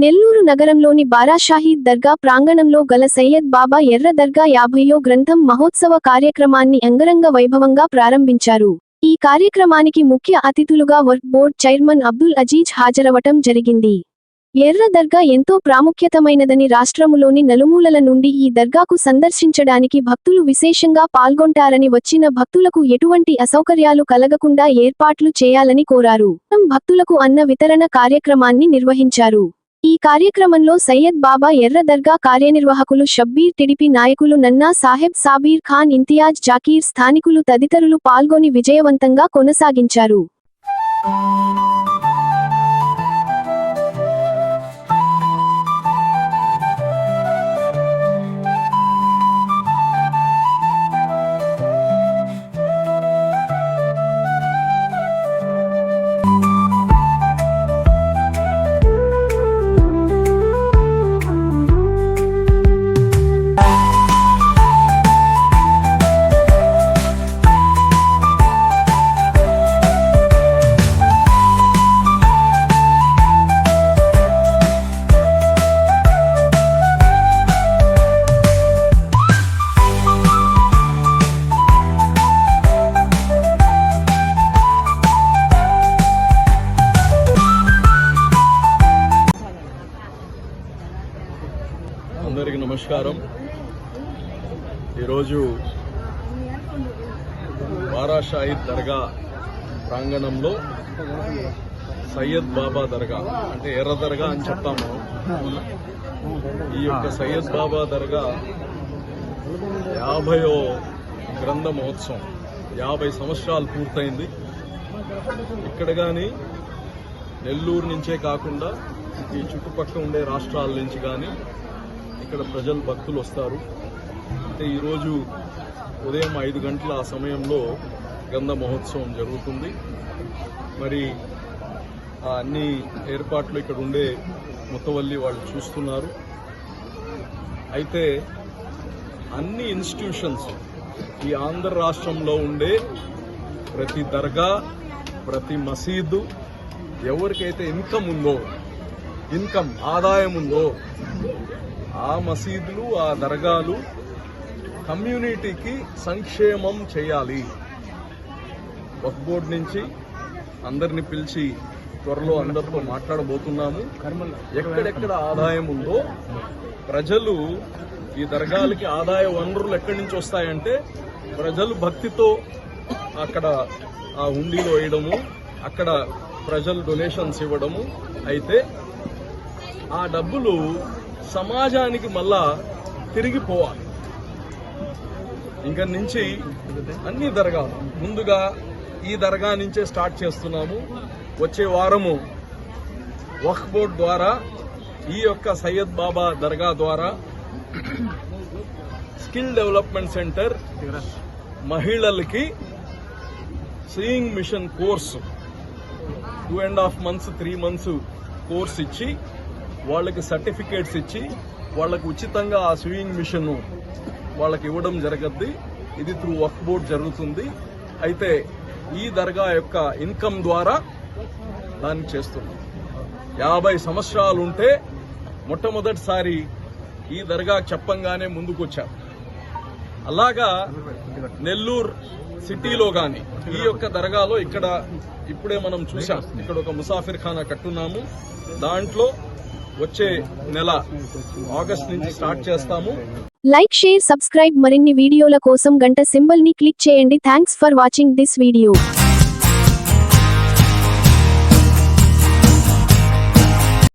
నెల్లూరు నగరంలోని బారాషాహీద్ దర్గా ప్రాంగణంలో గల సయ్యద్ బాబా ఎర్ర దర్గా యాభయో గ్రంథం మహోత్సవ కార్యక్రమాన్ని అంగరంగ వైభవంగా ప్రారంభించారు. ఈ కార్యక్రమానికి ముఖ్య అతిథులుగా వర్క్ బోర్డ్ చైర్మన్ అబ్దుల్ అజీజ్ హాజరవటం జరిగింది. ఎర్ర దర్గా ఎంతో ప్రాముఖ్యతమైనదని రాష్ట్రములోని నలుమూలల నుండి ఈ దర్గాకు సందర్శించడానికి భక్తులు విశేషంగా పాల్గొంటారని వచ్చిన భక్తులకు ఎటువంటి అసౌకర్యాలు కలగకుండా ఏర్పాట్లు చేయాలని కోరారు. భక్తులకు అన్న వితరణ కార్యక్రమాన్ని నిర్వహించారు. ఈ కార్యక్రమంలో సయ్యద్ బాబా ఎర్ర దర్గా కార్యనిర్వాహకులు షబ్బీర్ టిడిపి నాయకులు నన్నా సాహెబ్ సాబీర్ ఖాన్ ఇంతియాజ్ జాకీర్ స్థానికులు తదితరులు పాల్గొని విజయవంతంగా కొనసాగించారు. అందరికీ నమస్కారం. ఈరోజు బారాషాయి దర్గా ప్రాంగణంలో సయ్యద్ బాబా దర్గా అంటే ఎర్ర దర్గా అని చెప్తాము. ఈ యొక్క సయ్యద్ బాబా దర్గా యాభయో గ్రంథ మహోత్సవం యాభై సంవత్సరాలు పూర్తయింది. ఇక్కడ కానీ నెల్లూరు నుంచే కాకుండా ఈ చుట్టుపక్కల ఉండే రాష్ట్రాల నుంచి కానీ ఇక్కడ ప్రజలు భక్తులు వస్తారు. అయితే ఈరోజు ఉదయం ఐదు గంటల ఆ సమయంలో గంధ మహోత్సవం జరుగుతుంది. మరి ఆ అన్ని ఏర్పాట్లు ఇక్కడ ఉండే ముత్తవల్లి వాళ్ళు చూస్తున్నారు. అయితే అన్ని ఇన్స్టిట్యూషన్స్ ఈ ఆంధ్ర రాష్ట్రంలో ఉండే ప్రతి దర్గా ప్రతి మసీదు ఎవరికైతే ఇన్కమ్ ఉందో ఇన్కమ్ ఆదాయం ఉందో ఆ మసీదులు ఆ దర్గాలు కమ్యూనిటీకి సంక్షేమం చేయాలి. వక్ బోర్డు నుంచి అందరిని పిలిచి త్వరలో అందరితో మాట్లాడబోతున్నాము. ఎక్కడెక్కడ ఆదాయం ఉందో ప్రజలు ఈ దర్గాలకి ఆదాయ వనరులు ఎక్కడి నుంచి వస్తాయంటే ప్రజలు భక్తితో అక్కడ ఆ హుండీలో వేయడము అక్కడ ప్రజలు డొనేషన్స్ ఇవ్వడము. అయితే ఆ డబ్బులు సమాజానికి మళ్ళా తిరిగి పోవాలి. ఇంక నుంచి అన్ని దరగాలు. ముందుగా ఈ దర్గా నుంచే స్టార్ట్ చేస్తున్నాము. వచ్చే వారము వక్ బోర్డ్ ద్వారా ఈ యొక్క సయ్యద్ బాబా దర్గా ద్వారా స్కిల్ డెవలప్మెంట్ సెంటర్ మహిళలకి sewing machine course two and half months three months course ఇచ్చి వాళ్ళకి సర్టిఫికేట్స్ ఇచ్చి వాళ్ళకి ఉచితంగా ఆ స్వింగ్ మిషన్ వాళ్ళకి ఇవ్వడం జరగద్ది. ఇది త్రూ వర్క్ బోర్డ్ జరుగుతుంది. అయితే ఈ దర్గా యొక్క ఇన్కమ్ ద్వారా దాన్ని చేస్తున్నాం. యాభై సంవత్సరాలు ఉంటే మొట్టమొదటిసారి ఈ దర్గా చెప్పంగానే ముందుకొచ్చారు అలాగా నెల్లూరు సిటీలో కానీ ఈ యొక్క దర్గాలో ఇక్కడ ఇప్పుడే మనం చూసాం ఇక్కడ ఒక ముసాఫిర్ ఖానా కట్టున్నాము. దాంట్లో వచ్చే నెల ఆగస్ట్ నుంచి స్టార్ట్ చేస్తాము. లైక్ షేర్ సబ్స్క్రైబ్ మరిన్ని వీడియోల కోసం గంట సింబల్ని క్లిక్ చేయండి. Thanks for watching this video.